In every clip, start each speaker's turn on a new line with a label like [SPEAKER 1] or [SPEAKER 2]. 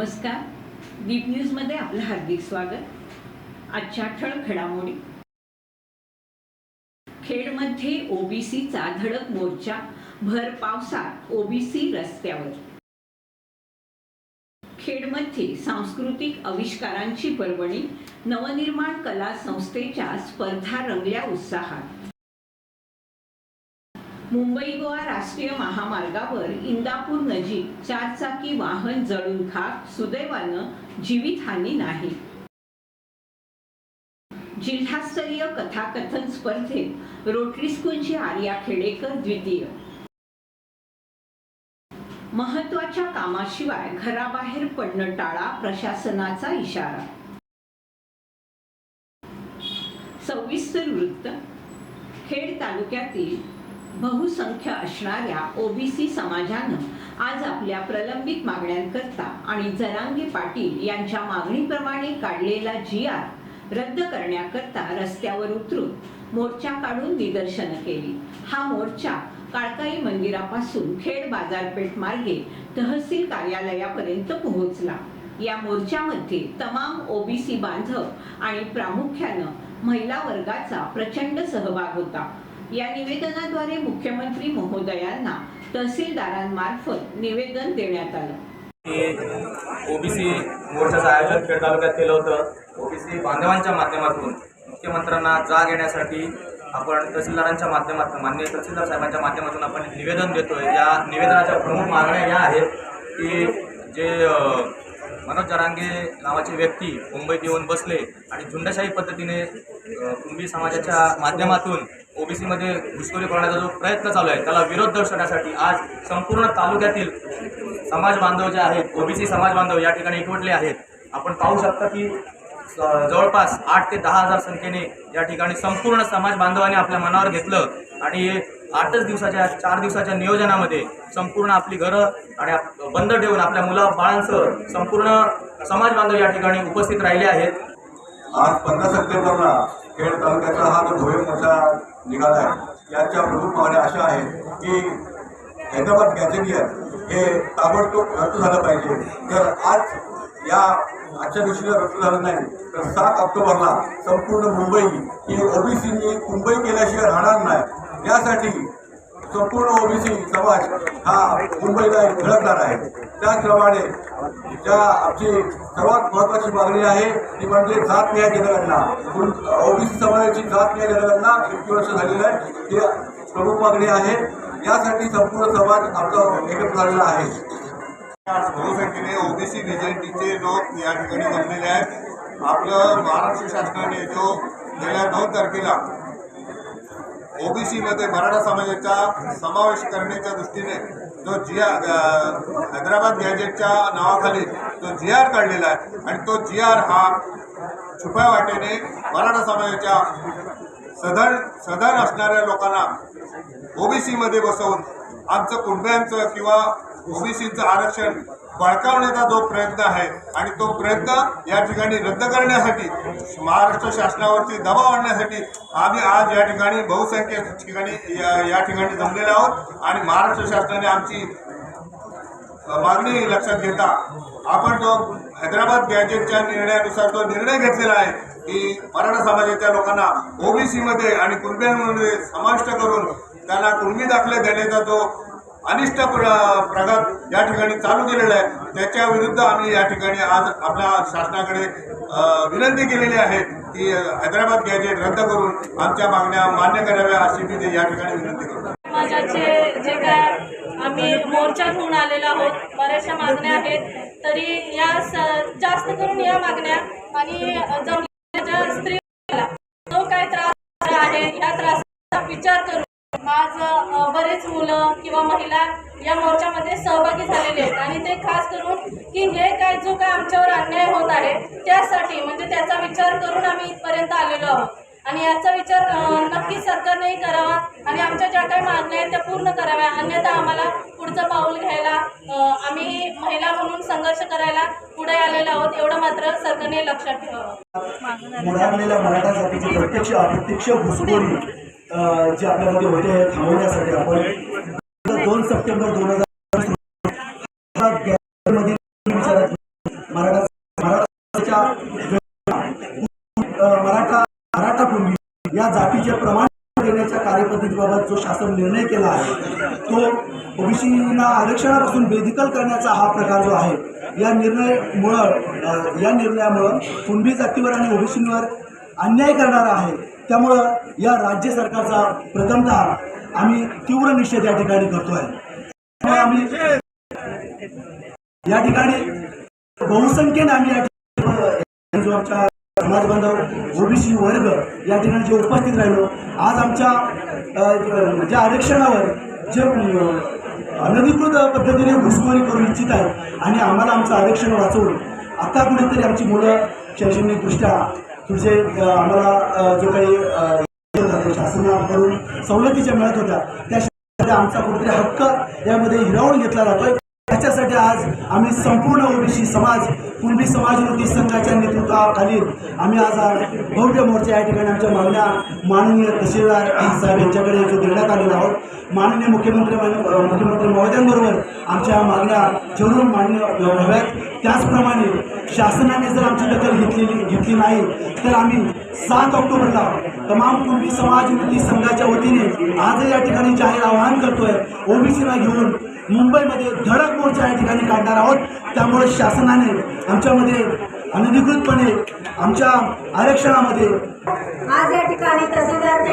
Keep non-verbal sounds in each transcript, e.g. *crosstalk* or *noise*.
[SPEAKER 1] नमस्कार. दीप न्यूजमध्ये आपलं हार्दिक स्वागत. आजच्या ठळक घडामोडी. खेडमध्ये ओबीसीचा धडक मोर्चा भर पावसात ओबीसी रस्त्यावर. खेडमध्ये सांस्कृतिक आविष्कारांची पर्वणी नवनिर्माण कला संस्थेच्या स्पर्धा रंगल्या उत्साहात. मुंबई गोवा राष्ट्रीय महामार्गावर इंदापूर नजीक चारचाकी वाहन जळून खाक सुदैवानं जीवितहानी नाही. जिल्हास्तरीय कथाकथन स्पर्धेत रोटरी स्कूलची आर्या खेडेकर द्वितीय. महत्त्वाच्या कामाशिवाय घराबाहेर पडणं टाळा प्रशासनाचा इशारा. सविस्तर वृत्त खेड तालुक्यातील बहुसंख्य असणाऱ्या ओबीसी समाजानं आज आपल्या प्रलंबित मागण्यांकरता आणि जरांगे पाटील यांच्या मागणीप्रमाणे काढलेला जी आर रद्द करण्याकरता रस्त्यावर उतरून मोर्चा काढून निदर्शनं केली. हा मोर्चा काळकाई मंदिरापासून खेड बाजारपेठ मार्गे तहसील कार्यालयापर्यंत पोहोचला. या मोर्चामध्ये तमाम ओबीसी बांधव आणि प्रामुख्यानं महिला वर्गाचा प्रचंड सहभाग होता. या निवेदनाद्वारे मुख्यमंत्री महोदयांना तहसीलदारांमार्फत निवेदन देण्यात आलं.
[SPEAKER 2] ओबीसी मोर्चाचं आयोजन खेड तालुक्यात केलं होतं. ओबीसी बांधवांच्या माध्यमातून मुख्यमंत्र्यांना जाग येण्यासाठी आपण तहसीलदारांच्या माध्यमातून माननीय तहसीलदार साहेबांच्या माध्यमातून आपण निवेदन देतोय. या निवेदनाच्या प्रमुख मागण्या या आहेत की जे मनोज जरांगे नावाचे व्यक्ती मुंबईत येऊन बसले आणि झुंडशाही पद्धतीने कुंभी समाजाच्या माध्यमातून ओबीसीमध्ये घुसखोरी करण्याचा जो प्रयत्न चालू आहे त्याला विरोध दर्शवण्यासाठी आज संपूर्ण तालुक्यातील समाज बांधव जे आहेत ओबीसी समाज बांधव या ठिकाणी एकवटले आहेत. आपण पाहू शकता की जवळपास आठ ते दहा हजार संख्येने या ठिकाणी संपूर्ण समाज बांधवाने आपल्या मनावर घेतलं आणि आठच दिवसाच्या चार दिवसाच्या नियोजनामध्ये संपूर्ण आपली घरं आणि बंद ठेवून आपल्या मुला बाळांसह संपूर्ण समाज बांधव या ठिकाणी उपस्थित राहिले आहेत.
[SPEAKER 3] आज पंधरा सप्टेंबरला खेड तालुक्याचा हा जो भव्य निघाला आहे याच्या प्रमुख मागण्या अशा आहेत की हैदराबाद गॅझेटियर हे ताबडतोब रद्द झालं पाहिजे. तर आज या आजच्या दिवशी जर रद्द झालं नाही तर सात ऑक्टोबरला संपूर्ण मुंबई ही ओबीसींनी मुंबई केल्याशिवाय राहणार नाही. यासाठी संपूर्ण ओबीसी समाज हा मुंबईला धडकणार आहे. त्याचप्रमाणे ज्या आमची सर्वात महत्वाची मागणी आहे ती म्हणजे जात न्याय जनगणना. ओबीसी समाजाची जात न्याय जनगणना इतकी वर्ष झालेली आहे ती प्रमुख मागणी आहे. यासाठी संपूर्ण समाज आमचा एकत्र झालेला आहे.
[SPEAKER 4] बहुसंख्येने ओबीसी मेजॉरिटीचे लोक या ठिकाणी जमलेले आहेत. आपलं महाराष्ट्र शासनाने जो गेल्या नऊ तारखेला ओबीसीमध्ये मराठा समाजाचा समावेश करण्याच्या दृष्टीने जो जी आर हैदराबाद गॅजेटच्या नावाखाली जो जी आर काढलेला आहे आणि तो जी आर हा छुप्या वाटेने मराठा समाजाच्या सधन सधन असणाऱ्या लोकांना ओबीसीमध्ये बसवून आमचं कुटुंबियांचं किंवा ओबीसीचं आरक्षण बळकावण्याचा जो प्रयत्न आहे आणि तो प्रयत्न या ठिकाणी रद्द करण्यासाठी महाराष्ट्र शासनावरती दबाव आणण्यासाठी आम्ही आज या ठिकाणी बहुसंख्य ठिकाणी या ठिकाणी जमलेलो आहोत. आणि महाराष्ट्र शासनाने आमची मागणी लक्षात घेता आपण जो हैदराबाद गॅजेटच्या निर्णयानुसार जो निर्णय घेतलेला आहे की मराठा समाजाच्या लोकांना ओबीसीमध्ये आणि कुणब्यांमध्ये समाविष्ट करून त्यांना कुणबी दाखले देण्याचा जो अनिष्ट प्र प्रघात या ठिकाणी चालू केलेला आहे. त्याच्या विरुद्ध आम्ही या ठिकाणी आज आपल्या शासनाकडे विनंती केलेली आहे की हैदराबाद गॅजेट रद्द करून आमच्या मागण्या मान्य कराव्या अशी मी या ठिकाणी विनंती करतो.
[SPEAKER 5] समाजाचे जे काय आम्ही मोर्चा घेऊन आलेलो आहोत बऱ्याचशा मागण्या आहेत तरी या स- जास्त करून या मागण्या आणि जमलेल्या स्त्रीला जो काय त्रास आहे या त्रासाचा विचार करून आज बरेच मुलं किंवा महिला या मोर्चामध्ये सहभागी झालेले आहेत. आणि ते खास करून की हे काय जो काय आमच्यावर अन्याय होत आहे त्यासाठी म्हणजे त्याचा विचार करून आम्ही इथपर्यंत आलेलो आहोत. आणि याचा विचार नक्की नक्कीच सरकारनेही करावा आणि आमच्या ज्या काही मागण्या आहेत त्या पूर्ण कराव्या. अन्यथा आम्हाला पुढचं पाऊल घ्यायला आम्ही महिला म्हणून संघर्ष करायला पुढे आलेलो आहोत. एवढं मात्र सरकारने लक्षात ठेवावं.
[SPEAKER 6] जे आपल्यामध्ये होते हे थांबवण्यासाठी आपण दोन सप्टेंबर दोन हजार मराठा मराठा पूर्वी या जातीचे प्रमाण देण्याच्या कार्यपद्धतीबाबत जो शासन निर्णय केला आहे तो ओबीसीना आरक्षणापासून बेदिकल करण्याचा हा प्रकार जो आहे या निर्णयामुळं या निर्णयामुळं कुणबी जातीवर आणि ओबीसींवर अन्याय करणारा आहे. त्यामुळं या राज्य सरकारचा प्रथमतः आम्ही तीव्र निषेध या ठिकाणी करतो आहे आम्ही या ठिकाणी बहुसंख्येने आम्ही या ठिकाणी समाज बांधव ओबीसी वर्ग या ठिकाणी जे उपस्थित राहिलो आज आमच्या ज्या आरक्षणावर जे अनधिकृत पद्धतीने घुसखोरी करू इच्छित आहेत आणि आम्हाला आमचं आरक्षण वाचवून आता कुठेतरी आमची मुलं शैक्षणिकदृष्ट्या तुझे आम्हाला जो काही शासनाकडून सवलती मिळत होत्या त्या आमचा कुठेतरी हक्क यामध्ये हिरावून घेतला जातोय. त्याच्यासाठी आज आम्ही संपूर्ण ओबीसी समाज कुणबी समाजवृत्ती संघाच्या नेतृत्वाखाली आम्ही आज भव्य मोर्चा या ठिकाणी आमच्या मागण्या माननीय तहसीलदार साहेब यांच्याकडे देण्यात आलेलो आहोत. माननीय मुख्यमंत्री मुख्यमंत्री महोदयांबरोबर आमच्या मागण्या जरूर मान्य व्हाव्यात त्याचप्रमाणे शासनाने जर आमची दखल घेतलेली घेतली नाही तर आम्ही सात ऑक्टोबरला तमाम कुणबी समाजवृत्ती संघाच्या वतीने आज या ठिकाणी जाहीर आवाहन करतोय ओबीसीला घेऊन मुंबईमध्ये धडक मोर्चा या ठिकाणी काढणार आहोत. त्यामुळे शासनाने आमच्यामध्ये अनधिकृतपणे आमच्या आरक्षणामध्ये
[SPEAKER 7] आज या ठिकाणी तहसीलदार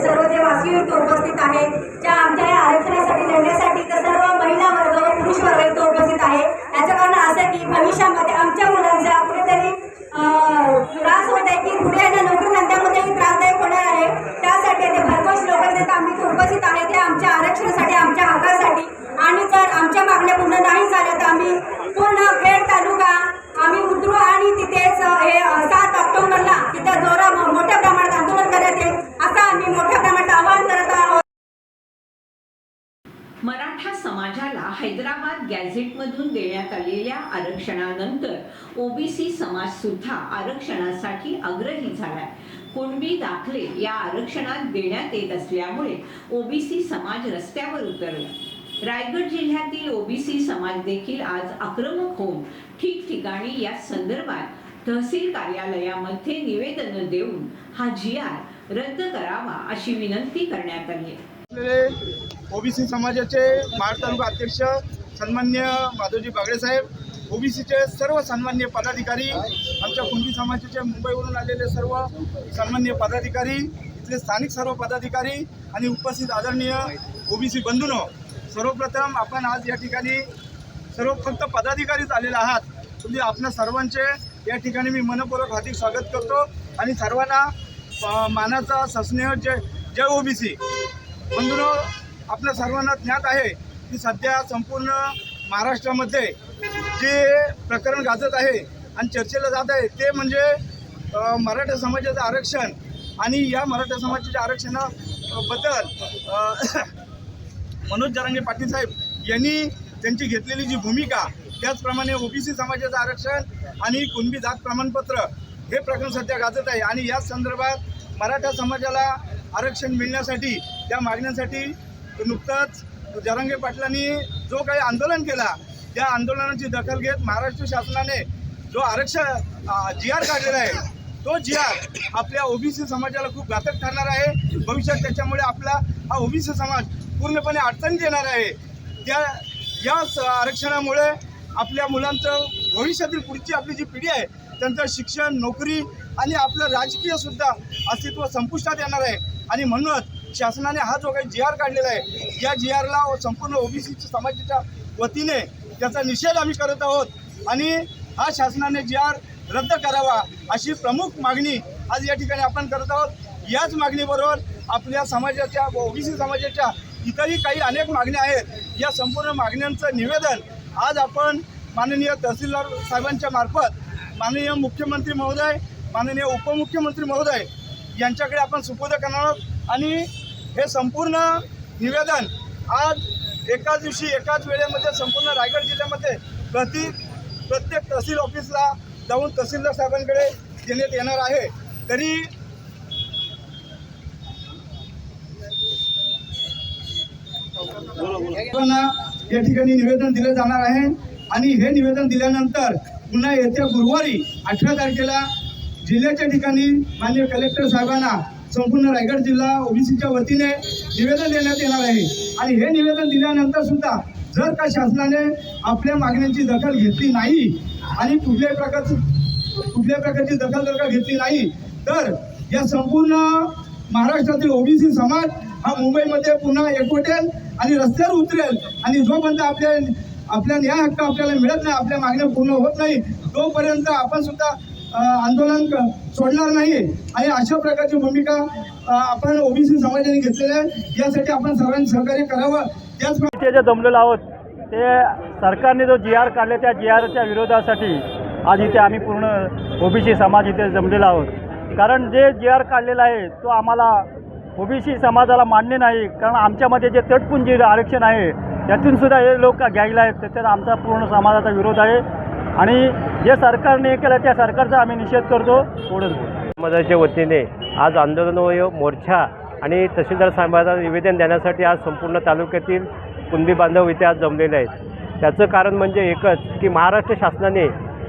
[SPEAKER 7] सर्व जे उपस्थित आहेत. त्या आमच्या या आरक्षणासाठी लढण्यासाठी तर सर्व महिला वर्ग व पुरुष वर्ग इथे उपस्थित आहे याचं कारण असं की भविष्यामध्ये आमच्या मुलांचा कुठेतरी अं, त्रास होत आहे की पुढे यांना नोकरी धंद्यामध्येही त्रासदायक होणार आहे त्यासाठी ते भरघोस लोक तिथे आम्ही इथे उपस्थित आहे ते आमच्या आरक्षणासाठी आमच्या हक्कासाठी आणि जर आमच्या मागण्या पूर्ण नाही झाल्या तर आम्ही पूर्ण खेड तालुका आम्ही उतरू आणि तिथेच अ, हे अ, सात ऑक्टोबरला तिथं जोरा मोठ्या प्रमाणात आंदोलन करण्यात येईल असं आम्ही मोठ्या प्रमाणात आवाहन करत आहोत
[SPEAKER 1] मराठा समाजाला हैदराबाद गॅझेटमधून देण्यात आलेल्या आरक्षणानंतर ओबीसी समाज सुद्धा आरक्षणासाठी आग्रही झालाय. कुणबी दाखले या आरक्षणात देण्यात येत असल्यामुळे ओबीसी समाज रस्त्यावर उतरला. रायगड जिल्ह्यातील ओबीसी समाज देखील आज आक्रमक होऊन ठिकठिकाणी या संदर्भात तहसील कार्यालयामध्ये निवेदन देऊन हा जी आर रद्द करावा अशी विनंती करण्यात आली
[SPEAKER 8] ओबीसी समाजाचे महाड तालुका अध्यक्ष सन्मान्य माधवजी बागडे साहेब ओबीसीचे सर्व सन्मान्य पदाधिकारी आमच्या कुणबी समाजाचे मुंबईवरून आलेले सर्व सन्मान्य पदाधिकारी इथले स्थानिक सर्व पदाधिकारी आणि उपस्थित आदरणीय ओबीसी बंधूनो सर्वप्रथम आपण आज या ठिकाणी सर्व फक्त पदाधिकारीच आलेले आहात. तुम्ही आपल्या सर्वांचे या ठिकाणी मी मनपूर्वक हार्दिक स्वागत करतो आणि सर्वांना मानाचा सस्नेह जय जय ओबीसी. बंधूनो आपल्या सर्वांना ज्ञात आहे की सध्या संपूर्ण महाराष्ट्रामध्ये जे प्रकरण गाजत आहे आणि चर्चेला जात आहे ते म्हणजे मराठा समाजाचं आरक्षण आणि या मराठा समाजाच्या आरक्षणाबद्दल *coughs* मनोज जरांगे पाटील साहेब यांनी त्यांची घेतलेली जी भूमिका त्याचप्रमाणे ओबीसी समाजाचं आरक्षण आणि कुणबी जात प्रमाणपत्र हे प्रकरण सध्या गाजत आहे. आणि याच संदर्भात मराठा समाजाला आरक्षण मिळण्यासाठी त्या मागण्यांसाठी नुकताच जरांगे पाटलांनी जो काही आंदोलन केला त्या आंदोलनाची दखल घेत महाराष्ट्र शासनाने जो आरक्षण जी आर काढलेला आहे तो जी आर आपल्या ओबीसी समाजाला खूप घातक ठरणार आहे. भविष्यात त्याच्यामुळे आपला हा ओबीसी समाज पूर्णपणे अडचणीत येणार आहे. त्या या स- आरक्षणामुळे आपल्या मुलांचं भविष्यातील पुढची आपली जी पिढी आहे त्यांचं शिक्षण नोकरी आणि आपलं राजकीय सुद्धा अस्तित्व संपुष्टात येणार आहे. आणि म्हणूनच शासनाने हा जो काही जी आर काढलेला आहे या जी आरला संपूर्ण ओबीसी समाजाच्या वतीने त्याचा निषेध आम्ही करत आहोत. आणि हा शासनाने जी आर रद्द करावा अशी प्रमुख मागणी आज या ठिकाणी आपण करत आहोत. याच मागणीबरोबर आपल्या समाजाच्या ओबीसी समाजाच्या इतरही काही अनेक मागण्या आहेत. या संपूर्ण मागण्यांचं निवेदन आज आपण माननीय तहसीलदार साहेबांच्या मार्फत माननीय मुख्यमंत्री महोदय माननीय उपमुख्यमंत्री महोदय यांच्याकडे आपण सुपूर्द करणार आहोत. आणि हे संपूर्ण निवेदन आज एकाच दिवशी एकाच वेळेमध्ये संपूर्ण रायगड जिल्ह्यामध्ये प्रति प्रत्येक तहसील ऑफिसला जाऊन तहसीलदार साहेबांकडे देण्यात येणार आहे. तरी या ठिकाणी निवेदन दिले जाणार आहे आणि हे निवेदन दिल्यानंतर पुन्हा येत्या गुरुवारी अठरा तारखेला जिल्ह्याच्या ठिकाणी माननीय कलेक्टर साहेबांना संपूर्ण रायगड जिल्हा ओबीसीच्या वतीने निवेदन देण्यात येणार आहे. आणि हे निवेदन दिल्यानंतर सुद्धा जर का शासनाने आपल्या मागण्यांची दखल घेतली नाही आणि कुठल्याही प्रकारची कुठल्याही प्रकारची दखल जर का घेतली नाही तर या संपूर्ण महाराष्ट्रातील ओबीसी समाज हा मुंबईमध्ये पुन्हा एकवटेल आणि रस्त्यावर उतरेल. आणि जोपर्यंत आपल्या आपल्या न्याय हक्क आपल्याला मिळत नाही आपल्या मागण्या पूर्ण होत नाही तोपर्यंत आपण सुद्धा आंदोलन सोडणार नाही आणि अशा प्रकारची भूमिका आपण ओबीसी समाजाने घेतलेली आहे. यासाठी आपण सर्वांनी सहकार्य करावं. त्याच
[SPEAKER 9] इथे जे जमलेलो आहोत ते सरकारने जो जी आर काढले त्या जी आरच्या विरोधासाठी आज इथे आम्ही पूर्ण ओबीसी समाज इथे जमलेला आहोत. कारण जे जी आर काढलेला आहे तो आम्हाला ओबीसी समाजाला मान्य नाही. कारण आमच्यामध्ये जे तटपुंजी आरक्षण आहे त्यातून सुद्धा हे लोक घ्यायला आहेत. त्याच्यात आमचा पूर्ण समाजाचा विरोध आहे. आणि जे सरकारने केलं त्या सरकारचा आम्ही निषेध करतो. एवढंच
[SPEAKER 10] समाजाच्या वतीने आज आंदोलन व मोर्चा आणि तहसीलदार साहेबांना निवेदन देण्यासाठी आज संपूर्ण तालुक्यातील कुणबी बांधव इथे आज जमलेले आहेत. त्याचं कारण म्हणजे एकच की महाराष्ट्र शासनाने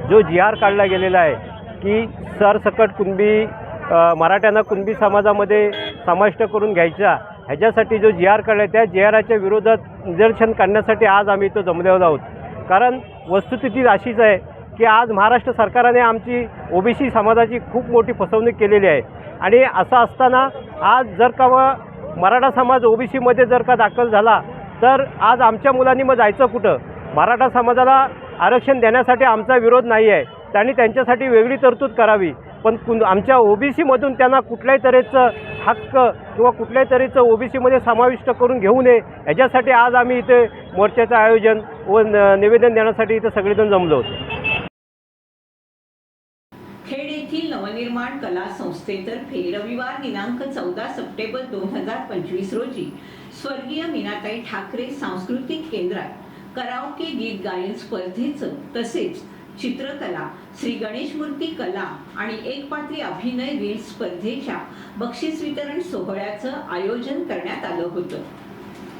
[SPEAKER 10] जो जी आर काढला गेलेला आहे की सरसकट कुणबी मराठ्यांना कुणबी समाजामध्ये समाविष्ट करून घ्यायचा ह्याच्यासाठी जो जी आर काढला आहे त्या जी आराच्या विरोधात निदर्शन करण्यासाठी आज आम्ही इथं जमलेलो आहोत. कारण वस्तुस्थिती अशीच आहे की आज महाराष्ट्र सरकारने आमची ओबीसी समाजाची खूप मोठी फसवणूक केलेली आहे. आणि असं असताना आज जर का मग मराठा समाज ओबीसीमध्ये जर का दाखल झाला तर आज आमच्या मुलांनी मग जायचं कुठं? मराठा समाजाला आरक्षण देण्यासाठी आमचा विरोध नाही आहे त्यांनी त्यांच्यासाठी वेगळी तरतूद करावी. पण कुण आमच्या ओबीसीमधून त्यांना कुठल्याही तऱ्हेचं हक्क किंवा कुठल्याही तऱ्हेचं ओबीसीमध्ये समाविष्ट करून घेऊ नये याच्यासाठी आज आम्ही इथे मोर्चाचं आयोजन व न- निवेदन देण्यासाठी इथे सगळेजण जमलो होतो.
[SPEAKER 1] खेड येथील नवनिर्माण कला संस्थेतर्फे रविवार दिनांक चौदा सप्टेंबर दोन हजार पंचवीस रोजी स्वर्गीय मीनाताई ठाकरे सांस्कृतिक केंद्रात कराओके गीत गायन स्पर्धेचं तसेच चित्रकला श्री गणेश मूर्ती कला आणि एकपात्री अभिनय रील स्पर्धेच्या बक्षीस वितरण सोहळ्याचं आयोजन करण्यात आलं होतं.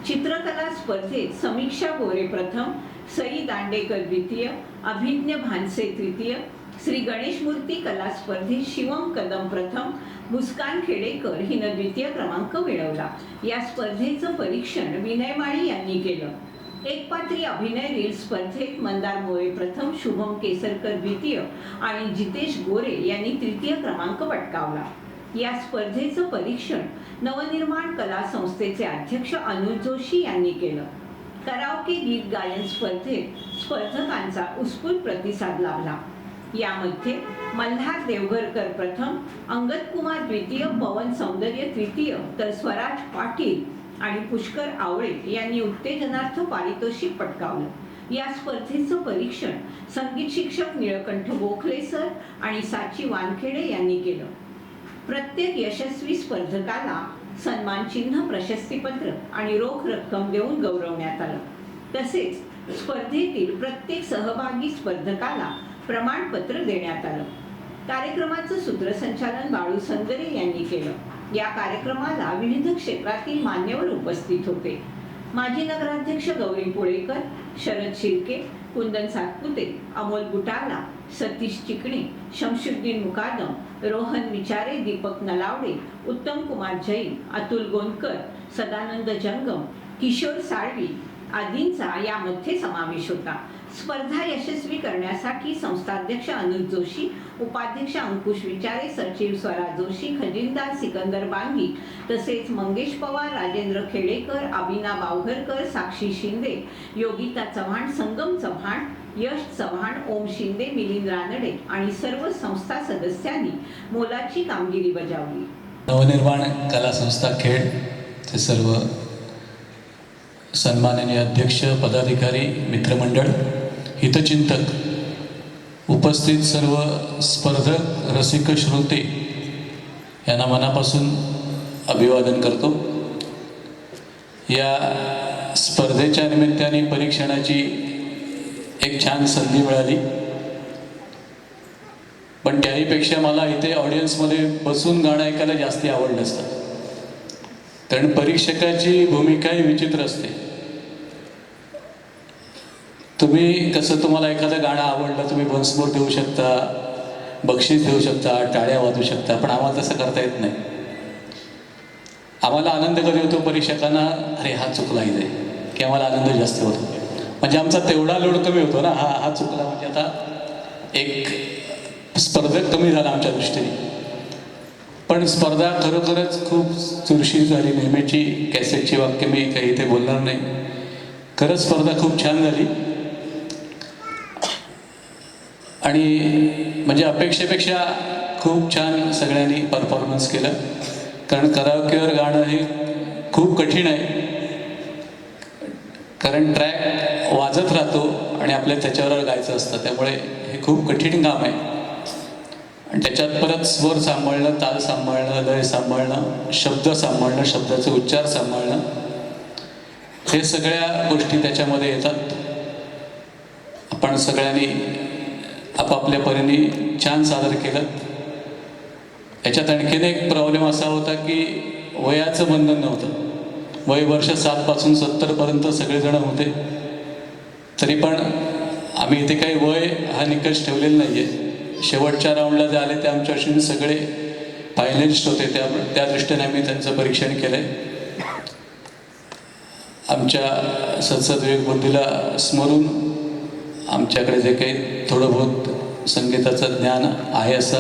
[SPEAKER 1] चित्रकला स्पर्धेत समीक्षा गोरे प्रथम सई दांडेकर द्वितीय अभिज्ञ भानसे तृतीय श्री गणेश मूर्ती कला स्पर्धेत शिवम कदम प्रथम मुस्कान खेडेकर हिनं द्वितीय क्रमांक मिळवला. या स्पर्धेचं परीक्षण विनय माळी यांनी केलं. एकपात्री अभिनय रील स्पर्धेत मंदार मोळे प्रथम शुभम केसरकर द्वितीय आणि जितेश गोरे यांनी तृतीय क्रमांक पटकावला. या स्पर्धेचं परीक्षण नवनिर्माण कला संस्थेचे अध्यक्ष अनुज जोशी यांनी केलं. कराओके गीत गायन स्पर्धेत स्पर्धकांचा उत्स्फूर्त प्रतिसाद लाभला. यामध्ये मल्हार देवघरकर प्रथम अंगद कुमार द्वितीय पवन सौंदर्य तृतीय तर स्वराज पाटील आणि पुष्कर आवळे यांनी उत्तेजनार्थ पारितोषिक पटकावलं. या स्पर्धेचं परीक्षण संगीत शिक्षक निळकंठ गोखले सर आणि साची वानखेडे यांनी केलं. प्रत्येक यशस्वी स्पर्धकाला सन्मान चिन्ह प्रशस्तीपत्र आणि रोख रक्कम देऊन गौरवण्यात आलं. तसेच स्पर्धेतील प्रत्येक सहभागी स्पर्धकाला प्रमाणपत्र देण्यात आलं. कार्यक्रमाचं सूत्रसंचालन बाळू संगरे यांनी केलं. या कार्यक्रमाला विविध क्षेत्रातील मान्यवर उपस्थित होते. माजी नगराध्यक्ष गौरी पुळेकर शरद शिर्के कुंदन सातपुते अमोल बुटाला सतीश चिकणे शमशुद्दीन मुकादम रोहन विचारे दीपक नलावडे उत्तम कुमार जैन अतुल गोंदकर सदानंद जंगम किशोर साळवी आदींचा यामध्ये समावेश होता. स्पर्धा यशस्वी करण्यासाठी संस्थाध्यक्ष अनुज जोशी उपाध्यक्ष अंकुश विचारे सचिव स्वरा जोशी खजिनदार सिकंदर बांगी तसेच मंगेश पवार राजेंद्र खेडेकर अभिना बावघरकर साक्षी शिंदे योगिता चव्हाण संगम चव्हाण यश चव्हाण ओम शिंदे मिलिंद रानडे आणि सर्व संस्था सदस्यांनी मोलाची कामगिरी बजावली.
[SPEAKER 11] नवनिर्माण कला संस्था खेड ते सर्व सन्माननीय अध्यक्ष पदाधिकारी मित्रमंडळ हितचिंतक उपस्थित सर्व स्पर्धक रसिक श्रोते यांना मनापासून अभिवादन करतो. या स्पर्धेच्या निमित्ताने परीक्षणाची एक छान संधी मिळाली. पण त्याहीपेक्षा मला इथे ऑडियन्समध्ये बसून गाणं ऐकायला जास्ती आवडलं असतं. कारण परीक्षकाची भूमिकाही विचित्र असते. तुम्ही कसं तुम्हाला एखादं गाणं आवडलं तुम्ही बन्समोर देऊ शकता बक्षीस देऊ शकता टाळ्या वाजू शकता पण आम्हाला तसं करता येत नाही. आम्हाला आनंद कधी होतो परीक्षकांना? अरे हा चुकला इथे. की आम्हाला आनंद जास्त होतो. म्हणजे आमचा तेवढा लोड कमी होतो ना हा हा चुकला. म्हणजे आता एक स्पर्धक कमी झाला आमच्या दृष्टीने. पण स्पर्धा खरोखरच खूप चुरशी झाली. नेहमीची कॅसेटची वाक्य मी काही इथे बोलणार नाही. खरंच स्पर्धा खूप छान झाली. आणि म्हणजे अपेक्षेपेक्षा खूप छान सगळ्यांनी परफॉर्मन्स केलं. कारण करावकेवर गाणं हे खूप कठीण आहे. कारण ट्रॅक वाजत राहतो आणि आपल्याला त्याच्यावर गायचं असतं. त्यामुळे हे खूप कठीण काम आहे. आणि त्याच्यात परत स्वर सांभाळणं ताल सांभाळणं लय सांभाळणं शब्द सांभाळणं शब्दाचे उच्चार सांभाळणं हे सगळ्या गोष्टी त्याच्यामध्ये येतात. आपण सगळ्यांनी आपापल्या परीने छान सादर केलं. याच्यात आणखीन एक प्रॉब्लेम असा होता की वयाचं बंधन नव्हतं. वय वर्ष सातपासून सत्तरपर्यंत सगळेजण होते. तरी पण आम्ही इथे काही वय हा निकष ठेवलेला नाही आहे शेवटच्या राऊंडला जे आले ते आमच्याशी सगळे फायनलिस्ट होते. त्या त्या दृष्टीने आम्ही त्यांचं परीक्षण केलं आहे आमच्या सत्सद विवेक बुद्धीला स्मरून आमच्याकडे जे काही थोडं बहुत संगीताचं ज्ञान आहे असं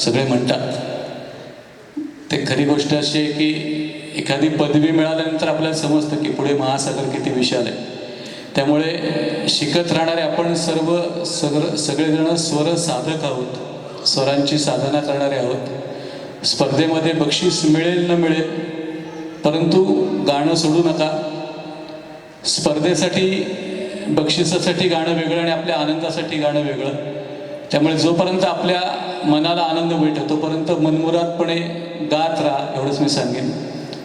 [SPEAKER 11] सगळे म्हणतात. ते खरी गोष्ट अशी आहे की एखादी पदवी मिळाल्यानंतर आपल्याला समजतं की पुढे महासागर किती विशाल आहे. त्यामुळे शिकत राहणारे आपण सर्व सगळं सगळेजण स्वर साधक आहोत. स्वरांची साधना करणारे आहोत. स्पर्धेमध्ये बक्षीस मिळेल न मिळेल परंतु गाणं सोडू नका. स्पर्धेसाठी बक्षिसासाठी गाणं वेगळं आणि आपल्या आनंदासाठी गाणं वेगळं. त्यामुळे जोपर्यंत आपल्या मनाला आनंद मिळतो तोपर्यंत मनमुरादपणे गात राहा एवढंच मी सांगेन.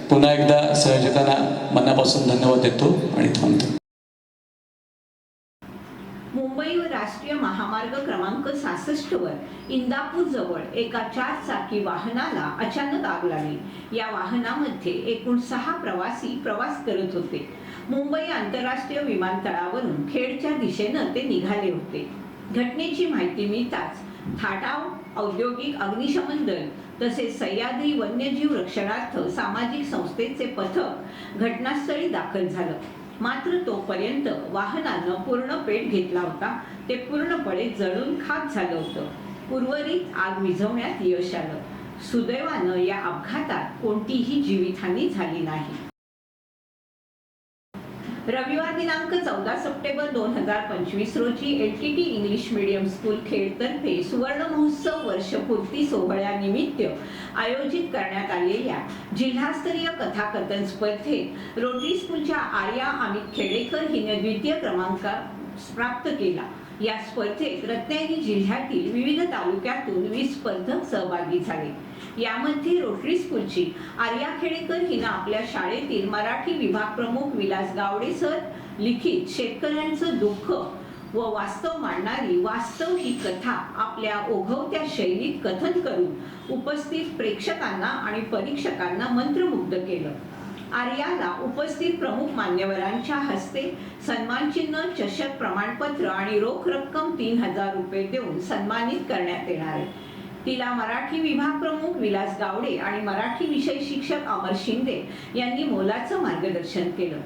[SPEAKER 11] पुन्हा एकदा सहजकांना मनापासून धन्यवाद देतो आणि थांबतो.
[SPEAKER 1] मुंबई राष्ट्रीय महामार्ग क्रमांक सहासष्ट वर इंदापूर जवळ एका चार चाकी वाहनाला अचानक आग लागली. या वाहनामध्ये एकूण सहा प्रवासी प्रवास करत होते. मुंबई आंतरराष्ट्रीय विमानतळावरून खेडच्या दिशेनं ते निघाले होते. घटनेची माहिती मिळताच थाटाव औद्योगिक अग्निशमन दल तसेच सह्याद्री वन्यजीव रक्षणार्थ सामाजिक संस्थेचे पथक घटनास्थळी दाखल झालं. मात्र तोपर्यंत वाहनानं पूर्ण पेट घेतला होता. ते पूर्णपणे जळून खाक झालं होतं. उर्वरित आग विझवण्यात यश आलं. सुदैवानं या अपघातात कोणतीही जीवितहानी झाली नाही. रविवार दिनांक चौदा सप्टेंबर दोन हजार पंचवीस रोजी L T T English medium school खेडतर्फे सुवर्ण महोत्सव वर्षपूर्ती सोहळ्यानिमित्त आयोजित करण्यात आलेल्या जिल्हास्तरीय कथाकथन स्पर्धेत रोटरी स्कूलच्या आर्या अमित खेडेकर हिने द्वितीय क्रमांक प्राप्त केला. या स्पर्धेत रत्नागिरी जिल्ह्यातील विविध तालुक्यातून वीस स्पर्धक सहभागी झाले. यामध्ये रोटरी स्कूलची आर्या खेडेकर हिनं आपल्या शाळेतील मराठी विभाग प्रमुख विलास गावडे सर लिखित शेतकऱ्यांचं दुःख व वास्तव मांडणारी वास्तव ही कथा आपल्या ओघवत्या शैलीत कथन करून उपस्थित प्रेक्षकांना आणि परीक्षकांना मंत्रमुग्ध केलं. आर्याला उपस्थित प्रमुख मान्यवरांच्या हस्ते सन्मानचिन्ह चषक प्रमाणपत्र आणि रोख रक्कम तीन हजार रुपये देऊन सन्मानित करण्यात येणार आहे. तिला मराठी विभाग प्रमुख विलास गावडे आणि मराठी विषय शिक्षक अमर शिंदे यांनी मोलाचं मार्गदर्शन केलं.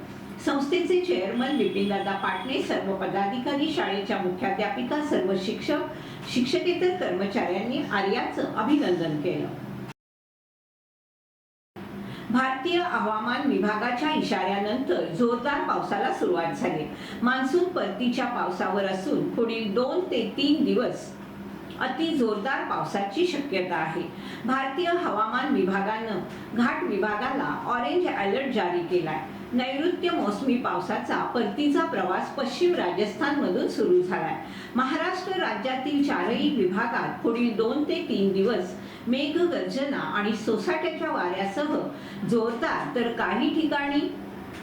[SPEAKER 1] संस्थेचे चेअरमन बिपिनदादा पाटणे सर्व पदाधिकारी शाळेच्या मुख्याध्यापिका सर्व शिक्षक शिक्षकेतर कर्मचाऱ्यांनी आर्याचं अभिनंदन केलं. भारतीय हवामान विभागाच्या इशाऱ्यानंतर जोरदार पावसाला सुरुवात झाली. मान्सून परतीच्या पावसावर असून पुढील दोन ते तीन दिवस अति जोरदार पावसाची शक्यता आहे. भारतीय हवामान विभागानं घाट विभागाला ऑरेंज अलर्ट जारी केलाय. नैऋत्य मोसमी पावसाचा परतीचा प्रवास पश्चिम राजस्थान मधून सुरू झालाय. महाराष्ट्र राज्यातील चारही विभागात पुढील दोन ते तीन दिवस मेघगर्जना आणि सोसाट्याच्या वाऱ्यासह जोरदार तर काही ठिकाणी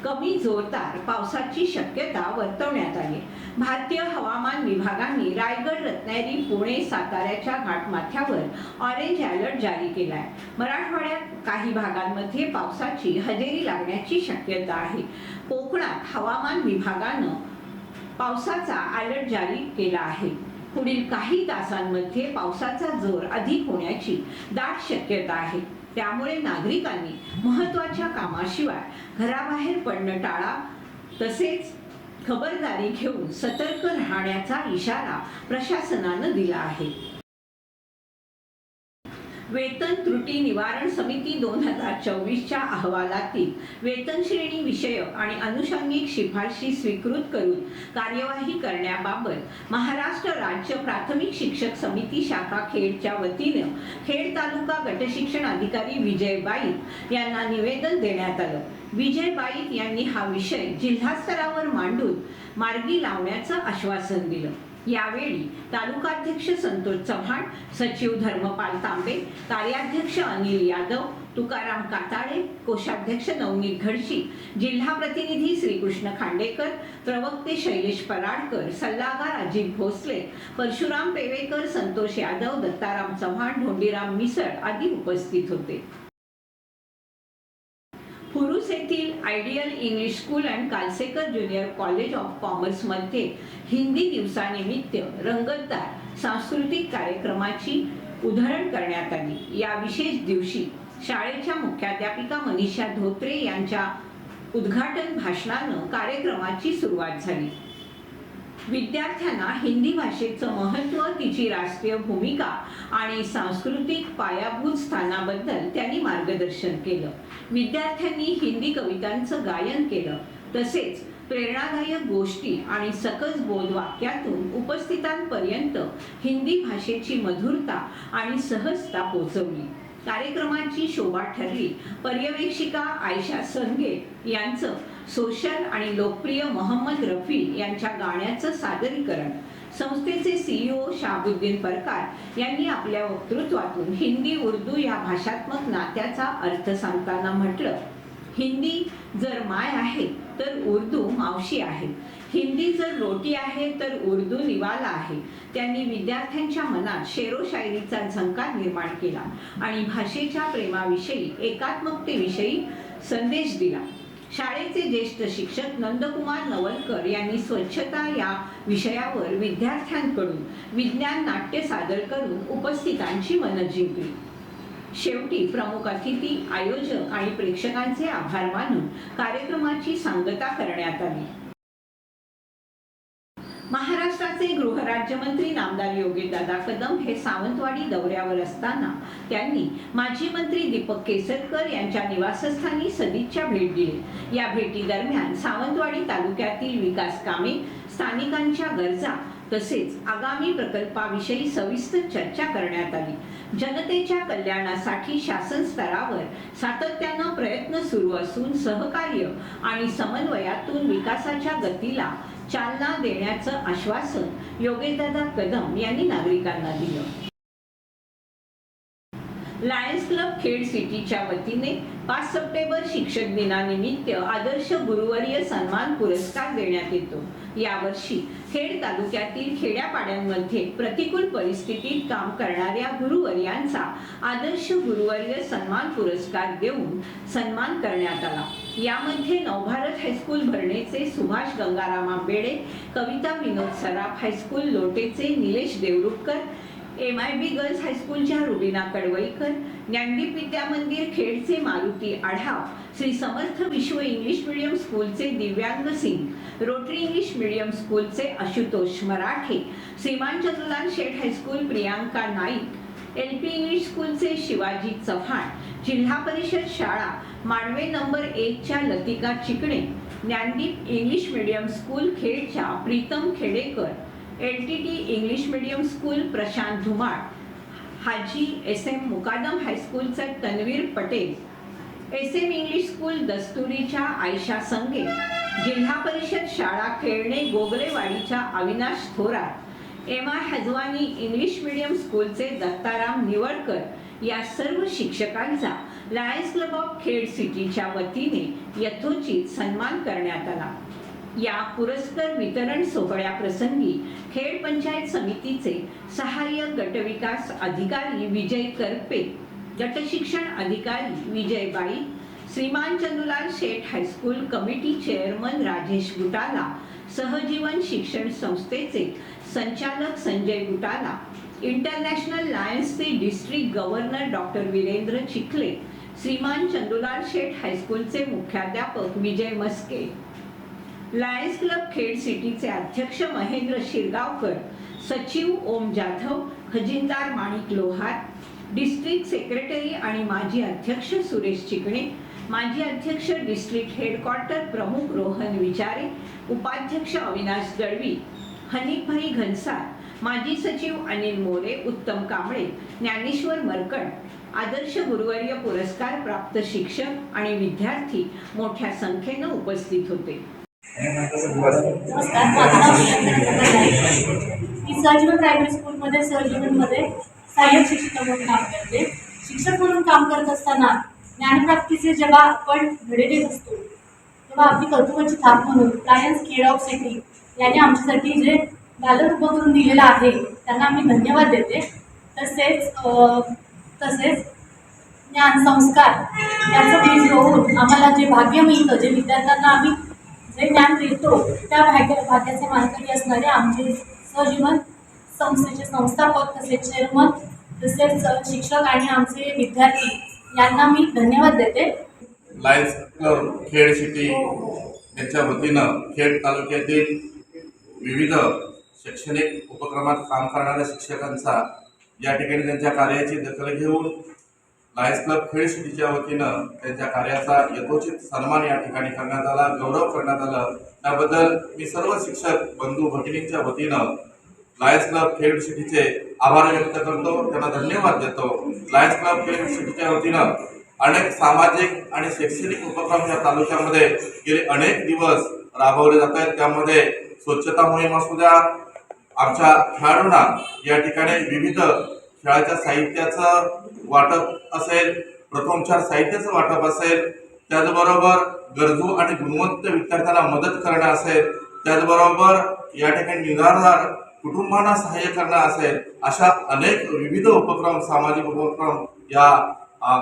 [SPEAKER 1] कमी जोरदार पावसाची शक्यता वर्तवण्यात आली. भारतीय हवामान विभागाने रायगड रत्नागिरी पुणे साताऱ्याच्या घाटमाथ्यावर ऑरेंज अलर्ट जारी केलाय. मराठवाड्यात काही भागांमध्ये पावसाची हजेरी लागण्याची शक्यता आहे. कोकणात हवामान विभागानं पावसाचा अलर्ट जारी केला आहे. पुढील काही तासांमध्ये पावसाचा जोर अधिक होण्याची दाट शक्यता आहे. त्यामुळे नागरिकांनी महत्त्वाच्या कामाशिवाय घराबाहेर पडणं टाळा. तसेच खबरदारी घेऊन सतर्क राहण्याचा इशारा प्रशासनानं दिला आहे. वेतन त्रुटी निवारण समिती दोन हजार चोवीसच्या अहवालातील वेतन श्रेणी विषयक आणि अनुषंगिक शिफारशी स्वीकृत करून कार्यवाही करण्याबाबत महाराष्ट्र राज्य प्राथमिक शिक्षक समिती शाखा खेडच्या वतीनं खेड तालुका गटशिक्षण अधिकारी विजय बाईत यांना निवेदन देण्यात आलं. विजय बाईत यांनी हा विषय जिल्हास्तरावर मांडून मार्गी लावण्याचं आश्वासन दिलं. यावेळी तालुकाध्यक्ष संतोष चव्हाण सचिव धर्मपाल तांबे कार्याध्यक्ष अनिल यादव तुकाराम काताळे कोषाध्यक्ष नवनीत घडशी जिल्हा प्रतिनिधी श्रीकृष्ण खांडेकर प्रवक्ते शैलेश पराडकर सल्लागार अजित भोसले परशुराम पेवेकर संतोष यादव दत्ताराम चव्हाण ढोंडीराम मिसळ आदी उपस्थित होते. येथील ideal English school and Kalsekar junior college of कॉमर्समध्ये हिंदी दिवसानिमित्त रंगतदार सांस्कृतिक कार्यक्रमाची उदाहरण करण्यात आली. या विशेष दिवशी शाळेच्या मुख्याध्यापिका मनीषा धोत्रे यांच्या उद्घाटन भाषणानं कार्यक्रमाची सुरुवात झाली. विद्यार्थ्यांना हिंदी भाषेचं महत्त्व तिची राष्ट्रीय भूमिका आणि सांस्कृतिक पायाभूत स्थानाबद्दल त्यांनी मार्गदर्शन केलं. विद्यार्थ्यांनी हिंदी कवितांचं गायन केलं. तसेच प्रेरणादायक गोष्टी आणि सकस बोध वाक्यातून उपस्थितांपर्यंत हिंदी भाषेची मधुरता आणि सहजता पोचवली. कार्यक्रमाची शोभा ठरली. पर्यवेक्षिका आयशा संगे यांचं सोशल आणि लोकप्रिय मोहम्मद रफी यांच्या गाण्याचं सादरीकरण. संस्थेचे सीईओ शाहबुद्दीन परकार यांनी आपल्या वक्तृत्वातून हिंदी उर्दू या भाषात्मक नात्याचा अर्थ सांगताना म्हटलं. हिंदी जर माय आहे तर उर्दू मावशी आहे. हिंदी जर रोटी आहे तर उर्दू निवाला आहे. त्यांनी विद्यार्थ्यांच्या मनात शेरो शायरीचा झंकार निर्माण केला आणि भाषेच्या प्रेमाविषयी एकात्मकतेविषयी संदेश दिला. शाळेचे ज्येष्ठ शिक्षक नंदकुमार नवलकर यांनी स्वच्छता या विषयावर विद्यार्थ्यांकडून विज्ञान नाट्य सादर करून उपस्थितांची मनं जिंकली. शेवटी प्रमुख अतिथी आयोजक आणि प्रेक्षकांचे आभार मानून कार्यक्रमाची सांगता करण्यात आली. महाराष्ट्राचे नामदार योगीदादा कदम हे सावंतवाडी दौऱ्यावर असताना त्यांनी माजी मंत्री दीपक केसरकर यांच्या निवासस्थानी सदिच्छा भेट दिली. या भेटी दरम्यान सावंतवाडी तालुक्यातील विकास कामे स्थानिकांच्या गरजा तसेच आगामी प्रकल्पाविषयी सविस्तर चर्चा करण्यात आली. जनतेच्या कल्याणासाठी शासन स्तरावर सातत्यानं प्रयत्न सुरू असून सहकार्य आणि समन्वयातून विकासाच्या गतीला चालना देण्याचं आश्वासन योगेशदादा कदम यांनी नागरिकांना दिलं. लायन्स क्लब खेड सिटीच्या वतीने पाच सप्टेंबर शिक्षक दिनानिमित्त आदर्श गुरुवर्य सन्मान पुरस्कार देण्यात येतो. यावर्षी खेड तालुक्यातील खेड्यापाड्यांमध्ये प्रतिकूल परिस्थितीत काम करणाऱ्या गुरुवर्यांचा आदर्श गुरुवर्य सन्मान पुरस्कार देऊन सन्मान करण्यात आला. यामध्ये नवभारत हायस्कूल भरणेचे Subhash Gangaram Ambede Kavita Vinod Saraf high school लोटेचे Nilesh Devrukhkar M I B girls हायस्कूलच्या रुबिना कडवईकर ज्ञानदीप विद्या मंदिर खेडचे मारुती आढाव श्री समर्थ विश्व इंग्लिश मिडियम स्कूलचे Divyang Singh Rotary English medium स्कूलचे Ashutosh Marathe Shriman Chandralal Sheth high school Priyanka Naik L P English स्कूलचे शिवाजी चव्हाण जिल्हा परिषद शाळा मांडवे नंबर एकच्या Latika Chikne Dnyandeep English medium school खेडच्या Pritam Khedekar L T T English medium school Prashant Dhumal Haji S M Mukadam हायस्कूलचा Tanveer Patel. S M English school दस्तुरीच्या Ayesha Sange Zilla Parishad शाळा Khelne गोगलेवाडीच्या Avinash Thorat M I Hajwani English medium स्कूलचे दत्ताराम निवडकर या सर्व शिक्षकांचा Lions club of Khed सिटीच्या वतीने यथोचित सन्मान करण्यात आला. या पुरस्कार वितरण सोहळ्याप्रसंगी खेड पंचायत समितीचे सहाय्यक गटविकास अधिकारी विजय करपे गटशिक्षण अधिकारी विजय बाई श्रीमान Chandulal Sheth high school committee chairman Rajesh Gutala Sahajivan Shikshan संस्थेचे संचालक Sanjay Gutala international लायन्सचे district governor doctor Virendra Chikhale श्रीमान चंदुलाल शेठ हायस्कूलचे मुख्याध्यापक विजय मस्के. लायन्स क्लब खेड सिटीचे अध्यक्ष महेंद्र शिरगावकर सचिव ओम जाधव खजिनदार माणिक लोहार डिस्ट्रिक्ट सेक्रेटरी आणि माजी अध्यक्ष सुरेश चिकणे माजी अध्यक्ष डिस्ट्रिक्ट हेडक्वार्टर प्रमुख रोहन विचारे उपाध्यक्ष अविनाश दळवी हनीफभाई घनसार माजी सचिव अनिल मोरे उत्तम कांबळे ज्ञानेश्वर मरकट आदर्श गुरुवर्य पुरस्कार प्राप्त शिक्षक आणि विद्यार्थी मोठ्या संख्येनं उपस्थित होते.
[SPEAKER 12] नमस्कार माझं नाव मी सहजीवन प्रायमरी स्कूलमध्ये सहजीवनमध्ये सहाय्यक शिक्षिका म्हणून काम करते. शिक्षक म्हणून काम करत असताना ज्ञानप्राप्तीचे जेव्हा आपण धडे देत असतो तेव्हा आपली कौतुकाची थाप म्हणून लायन्स केड ऑफ सिटी यांनी आमच्यासाठी जे बालक उभं करून दिलेलं आहे त्यांना आम्ही धन्यवाद देते. तसेच तसेच ज्ञान संस्कार याचं बीज रोवून आम्हाला जे भाग्य मिळतं जे विद्यार्थ्यांना आम्ही जे ज्ञान देतो त्या भाग्य भाग्याचे मानकरी असणारे आमचे सहजीवन संस्थेचे संस्थापक तसेच चेअरमन तसेच शिक्षक आणि आमचे विद्यार्थी यांना मी धन्यवाद देते.
[SPEAKER 13] लायन्स क्लब खेड सिटी यांच्या वतीनं खेड तालुक्यातील विविध शैक्षणिक उपक्रमात काम करणाऱ्या शिक्षकांचा या ठिकाणी त्यांच्या कार्याची दखल घेऊन लायन्स क्लब खेळ सिटीच्या वतीनं त्यांच्या कार्याचा यथोचित सन्मान या ठिकाणी करण्यात आला गौरव करण्यात आला. त्याबद्दल मी सर्व शिक्षक बंधू भगिनींच्या वतीनं लायन्स क्लब खेळ सिटीचे आभार व्यक्त करतो. त्यांना धन्यवाद देतो. लायन्स क्लब खेळ सिटीच्या वतीनं अनेक सामाजिक आणि शैक्षणिक उपक्रम या तालुक्यामध्ये गेले अनेक दिवस राबवले जात आहेत. त्यामध्ये स्वच्छता मोहीम असू द्या आमच्या खेळाडूंना या ठिकाणी विविध खेळाच्या साहित्याचं वाटप असेल प्रथमोपचार साहित्याचं वाटप असेल त्याचबरोबर गरजू आणि गुणवंत विद्यार्थ्यांना मदत करणं असेल त्याचबरोबर या ठिकाणी निराधार कुटुंबांना सहाय्य करणं असेल अशा अनेक विविध उपक्रम सामाजिक उपक्रम या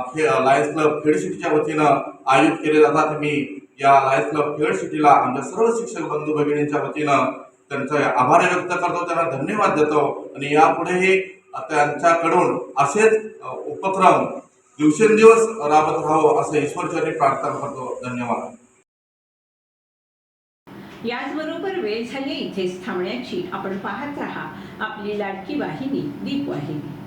[SPEAKER 13] खे लायन्स क्लब खेड सिटीच्या वतीनं आयोजित केले जातात. मी या लायन्स क्लब खेळ सिटीला आमच्या सर्व शिक्षक बंधू भगिनींच्या वतीनं त्यांचा आभार व्यक्त करतो त्यांना धन्यवाद देतो. आणि यापुढेही त्यांच्याकडून असेच उपक्रम दिवसेंदिवस राबत राहावं असं ईश्वरचरणी प्रार्थना करतो. धन्यवाद.
[SPEAKER 1] याचबरोबर वेळ झाली इथेच थांबण्याची. आपण पाहत राहा आपली लाडकी वाहिनी दीप वाहिनी